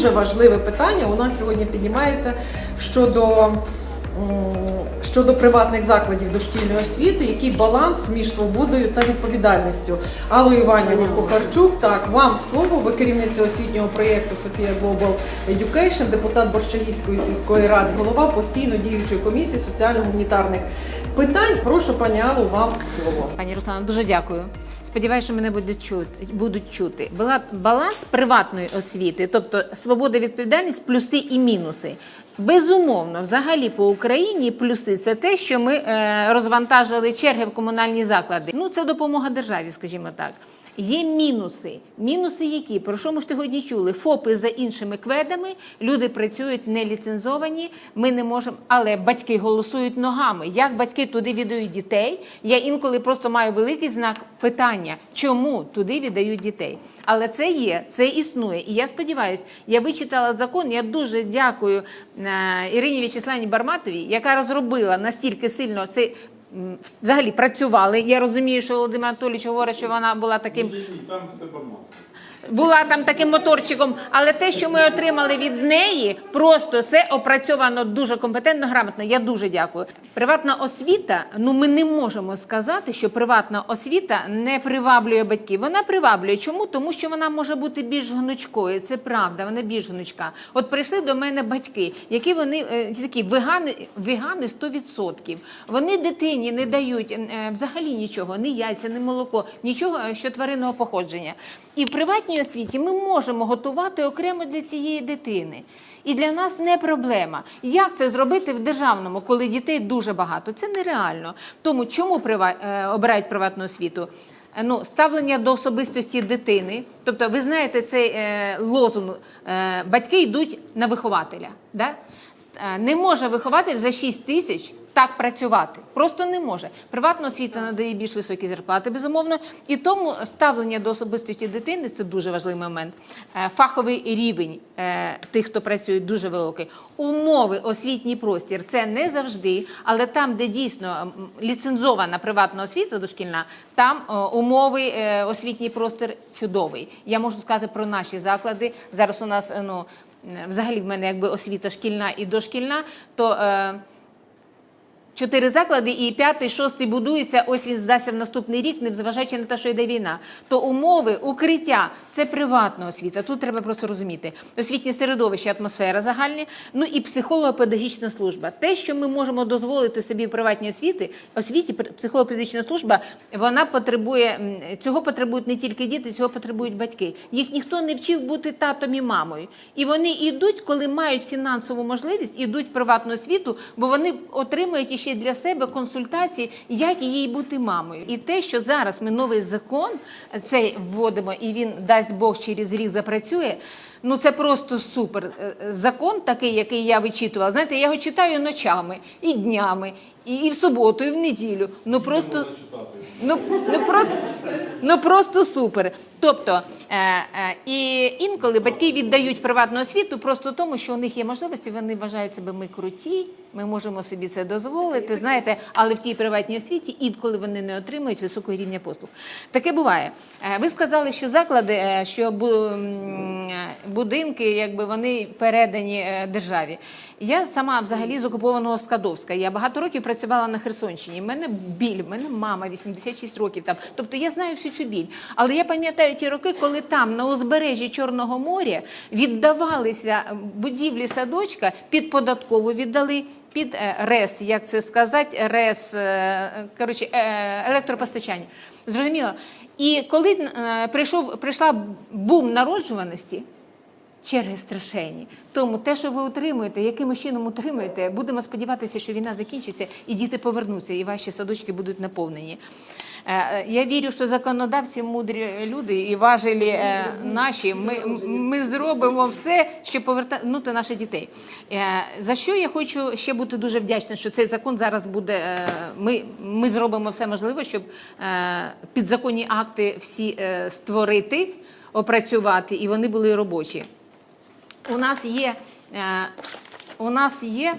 дуже важливе питання у нас сьогодні піднімається щодо. Щодо приватних закладів дошкільної освіти, який баланс між свободою та відповідальністю. Алло Іванівна Кухарчук, так, вам слово, ви керівниця освітнього проєкту Софія Global Education, депутат Борщагівської сільської ради, голова постійно діючої комісії соціально-гуманітарних питань. Прошу, пані Алло, вам слово. Пані Руслана, дуже дякую. Сподіваюся, що мене будуть чути. Будуть чути. Була баланс приватної освіти, тобто свобода, відповідальність, плюси і мінуси. Безумовно, взагалі по Україні плюси це те, що ми е, розвантажили черги в комунальні заклади. Ну це допомога державі, скажімо так. Є мінуси. Мінуси які? Про що ми ж сьогодні чули? ФОПи за іншими кведами, люди працюють не ліцензовані, ми не можемо, але батьки голосують ногами. Як батьки туди віддають дітей? Я інколи просто маю великий знак питання, чому туди віддають дітей. Але це є, це існує. І я сподіваюся, я вичитала закон. Я дуже дякую е, Ірині В'ячеславні Барматовій, яка розробила настільки сильно цей. Взагалі працювали. Я розумію, що Володимир Анатолійович говорить, що вона була таким там все бормат. Була там таким моторчиком, але те, що ми отримали від неї, просто це опрацьовано дуже компетентно, грамотно. Я дуже дякую. Приватна освіта. Ну ми не можемо сказати, що приватна освіта не приваблює батьків. Вона приваблює. Чому? Тому що вона може бути більш гнучкою. Це правда, вона більш гнучка. От прийшли до мене батьки, які вони е, такі вегани, вегани 100%. Вони дитині не дають е, взагалі нічого, ні яйця, ні молоко, нічого, е, що тваринного походження. І в приватній освіті ми можемо готувати окремо для цієї дитини. І для нас не проблема. Як це зробити в державному, коли дітей дуже багато? Це нереально. Тому чому е, обирають приватну освіту? Е, Ну, ставлення до особистості дитини. Тобто, ви знаєте, цей е, лозунг е, батьки йдуть на вихователя. Да? Е, Не може вихователь за 6 тисяч так працювати. Просто не може. Приватна освіта надає більш високі зарплати, безумовно. І тому ставлення до особистості дитини це дуже важливий момент. Е, Фаховий рівень е, тих, хто працює, дуже великий. Умови, освітній простір це не завжди, але там, де дійсно ліцензована приватна освіта дошкільна, там е, умови, освітній простір чудовий. Я можу сказати про наші заклади. Зараз у нас ну. Взагалі в мене якби освіта шкільна і дошкільна, то чотири заклади, і п'ятий, шостий будується. Ось він здасться в наступний рік, незважаючи на те, що йде війна. То умови, укриття це приватна освіта. Тут треба просто розуміти. Освітнє середовище, атмосфера загальні, ну і психолого-педагогічна служба. Те, що ми можемо дозволити собі в приватній освіті, освіті психолого-педагогічна служба, вона потребує цього потребують не тільки діти, цього потребують батьки. Їх ніхто не вчив бути татом і мамою. І вони йдуть, коли мають фінансову можливість, ідуть в приватну освіту, бо вони отримують іще для себе консультації, як їй бути мамою. І те, що зараз ми новий закон цей вводимо, і він дасть Бог через рік запрацює. Ну це просто супер. Е, е, Закон такий, який я вичитувала. Знаєте, я його читаю ночами і днями, і, і в суботу, і в неділю. Ну просто. Ну, ну просто ну просто супер. Тобто е, е, і інколи батьки віддають приватну освіту просто тому, що у них є можливості, вони вважають себе ми круті, ми можемо собі це дозволити. Знаєте, але в тій приватній освіті інколи вони не отримують високого рівня послуг. Таке буває. Е, ви сказали, що заклади, е, що е, будинки, якби вони передані е, державі. Я сама взагалі з окупованого Скадовська. Я багато років працювала на Херсонщині. У мене біль, мене мама 86 років там. Тобто я знаю всю цю біль. Але я пам'ятаю ті роки, коли там на узбережжі Чорного моря віддавалися будівлі садочка під податкову, віддали під е, РЕС, як це сказати, РЕС, е, коротше, електропостачання. Зрозуміло. І коли прийшов, прийшла бум народжуваності. Черги страшенні. Тому те, що ви утримуєте, яким чином утримуєте, будемо сподіватися, що війна закінчиться і діти повернуться, і ваші садочки будуть наповнені. Е, е, Я вірю, що законодавці мудрі люди і важелі е, наші. Ми, ми зробимо все, щоб повернути наших дітей. За що я хочу ще бути дуже вдячна, що цей закон зараз буде. Ми, ми зробимо все можливе, щоб підзаконні акти всі створити, опрацювати, і вони були робочі. У нас є, е, у нас є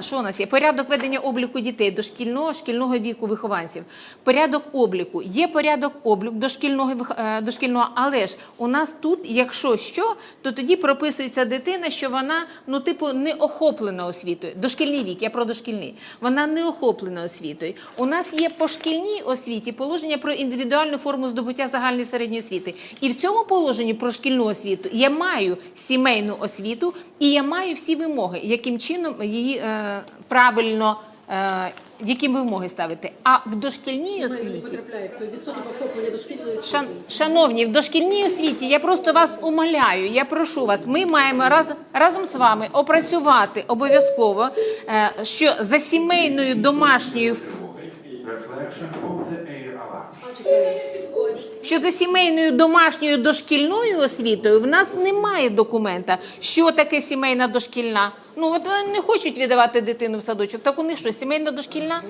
Що у нас є? Порядок ведення обліку дітей дошкільного шкільного віку вихованців. Порядок обліку. Є порядок обліку дошкільного, е, дошкільного, але ж у нас тут, якщо що, то тоді прописується дитина, що вона ну, типу, не охоплена освітою. Дошкільний вік, я про дошкільний. Вона не охоплена освітою. У нас є по шкільній освіті положення про індивідуальну форму здобуття загальної середньої освіти. І в цьому положенні про шкільну освіту я маю сімейну освіту і я маю всі вимоги, яким чином її е, правильно. Е, які вимоги ставити? А в дошкільній освіті Шан, шановні, в дошкільній освіті я просто вас умоляю, я прошу вас. Ми маємо раз, разом з вами опрацювати обов'язково, е, що за сімейною домашньою що за сімейною домашньою дошкільною освітою в нас немає документа, що таке сімейна дошкільна. Ну от вони не хочуть віддавати дитину в садочок. Так вони що, сімейна дошкільна?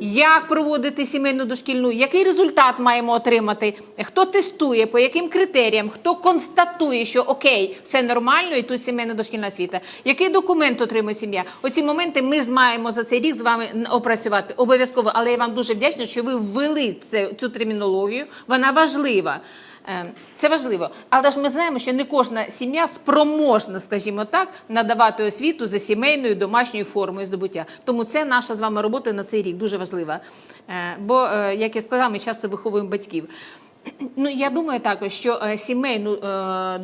Як проводити сімейну дошкільну? Який результат маємо отримати? Хто тестує, по яким критеріям, хто констатує, що окей, все нормально, і тут сімейна дошкільна освіта. Який документ отримує сім'я? Оці моменти ми маємо за цей рік з вами опрацювати обов'язково. Але я вам дуже вдячна, що ви ввели це, цю термінологію. Вона важлива. Е, Це важливо, але ж ми знаємо, що не кожна сім'я спроможна, скажімо так, надавати освіту за сімейною домашньою формою здобуття. Тому це наша з вами робота на цей рік дуже важлива. Е, Бо, е, як я сказала, ми часто виховуємо батьків. Ну я думаю також, що е, сімейну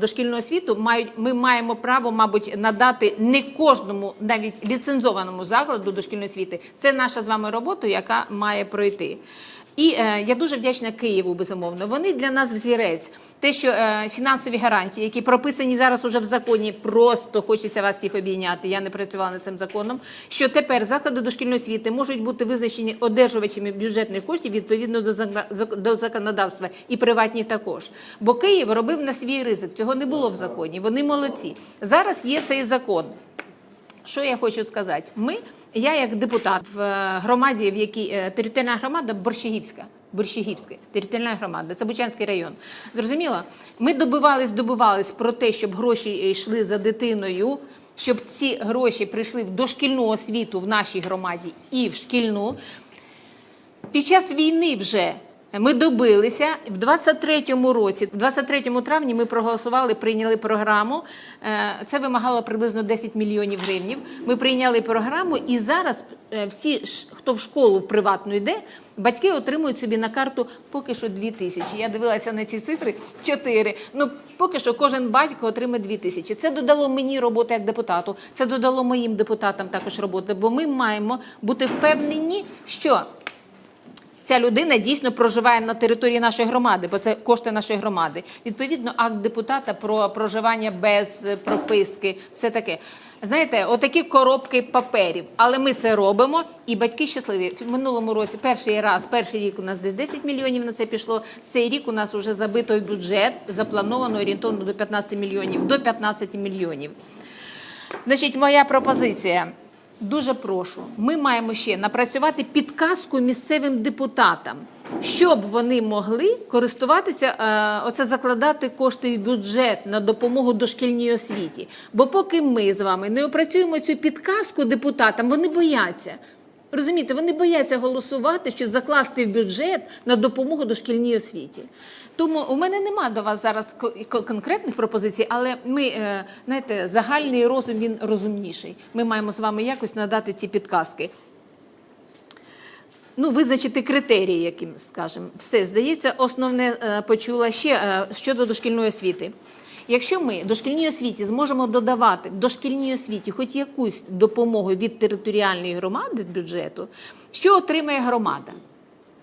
дошкільну освіту мають ми маємо право, мабуть, надати не кожному, навіть ліцензованому закладу дошкільної освіти. Це наша з вами робота, яка має пройти. І е, я дуже вдячна Києву, безумовно. Вони для нас взірець. Те, що е, фінансові гарантії, які прописані зараз уже в законі, просто хочеться вас всіх обійняти. Я не працювала над цим законом. Що тепер заклади дошкільної освіти можуть бути визначені одержувачами бюджетних коштів відповідно до до законодавства, і приватні також. Бо Київ робив на свій ризик. Цього не було в законі. Вони молодці. Зараз є цей закон. Що я хочу сказати? Ми, я як депутат в е, громаді, в якій е, територіальна громада Борщагівська. Борщагівська територіальна громада, це район. Зрозуміло, ми добивались, добивались про те, щоб гроші йшли за дитиною, щоб ці гроші прийшли в дошкільну освіту в нашій громаді і в шкільну. Під час війни вже ми добилися в 23-му році, в 23 травні ми проголосували, прийняли програму. Е, Це вимагало приблизно 10 мільйонів гривнів. Ми прийняли програму, і зараз е, всі, хто в школу в приватну йде, батьки отримують собі на карту поки що 2 тисячі. Я дивилася на ці цифри 4. Ну поки що кожен батько отримає 2 тисячі. Це додало мені роботи як депутату. Це додало моїм депутатам також роботи, бо ми маємо бути впевнені, що ця людина дійсно проживає на території нашої громади, бо це кошти нашої громади. Відповідно, акт депутата про проживання без прописки, все таке. Знаєте, отакі коробки паперів, але ми це робимо, і батьки щасливі. В минулому році перший раз, перший рік у нас десь 10 мільйонів на це пішло. Цей рік у нас вже забито в бюджет, заплановано орієнтовно до 15 мільйонів, до 15 мільйонів. Значить, моя пропозиція. Дуже прошу. Ми маємо ще напрацювати підказку місцевим депутатам, щоб вони могли користуватися, е, оце закладати кошти в бюджет на допомогу дошкільній освіті. Бо поки ми з вами не опрацюємо цю підказку депутатам, вони бояться. Розумієте, вони бояться голосувати, що закласти в бюджет на допомогу дошкільній освіті. Тому у мене нема до вас зараз ко- ко- конкретних пропозицій, але ми, е, знаєте, загальний розум він розумніший. Ми маємо з вами якось надати ці підказки. Ну, визначити критерії, яким скажемо. Все, здається, основне е, почула ще е, щодо дошкільної освіти. Якщо ми дошкільній освіті зможемо додавати дошкільній освіті хоч якусь допомогу від територіальної громади з бюджету, що отримає громада?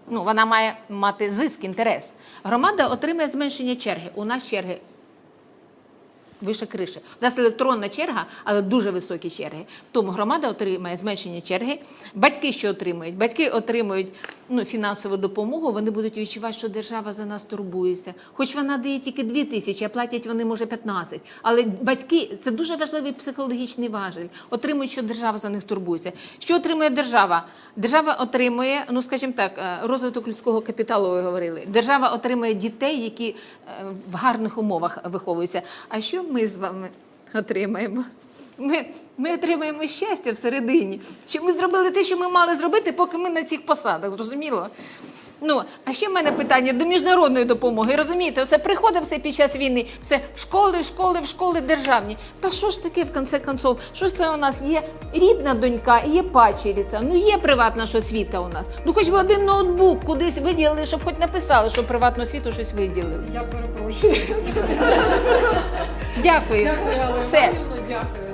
Ну, вона має мати зиск, інтерес. Громада отримає зменшення черги. У нас черги вище криші. У нас електронна черга, але дуже високі черги. Тому громада отримає зменшення черги. Батьки що отримують? Батьки отримують ну, фінансову допомогу. Вони будуть відчувати, що держава за нас турбується. Хоч вона дає тільки 2 тисячі, а платять вони може 15. Але батьки це дуже важливий психологічний важель. Отримують, що держава за них турбується. Що отримує держава? Держава отримує, ну скажімо так, е, розвиток людського капіталу. Ви говорили. Держава отримує дітей, які е, в гарних умовах виховуються. А що ми з вами отримаємо? Ми, ми отримаємо щастя всередині. Чи ми зробили те, що ми мали зробити, поки ми на цих посадах, зрозуміло? Ну, а ще в мене питання до міжнародної допомоги. Розумієте, все приходить все під час війни, все в школи, в школи, в школи державні. Та що ж таке в конце концов? Що ж це у нас є рідна донька і є пачериця? Ну є приватна ж освіта у нас. Ну хоч би один ноутбук кудись виділили, щоб хоч написали, що приватну освіту щось виділили. Я перепрошую. Дякую. Дякую, Все. Дякую.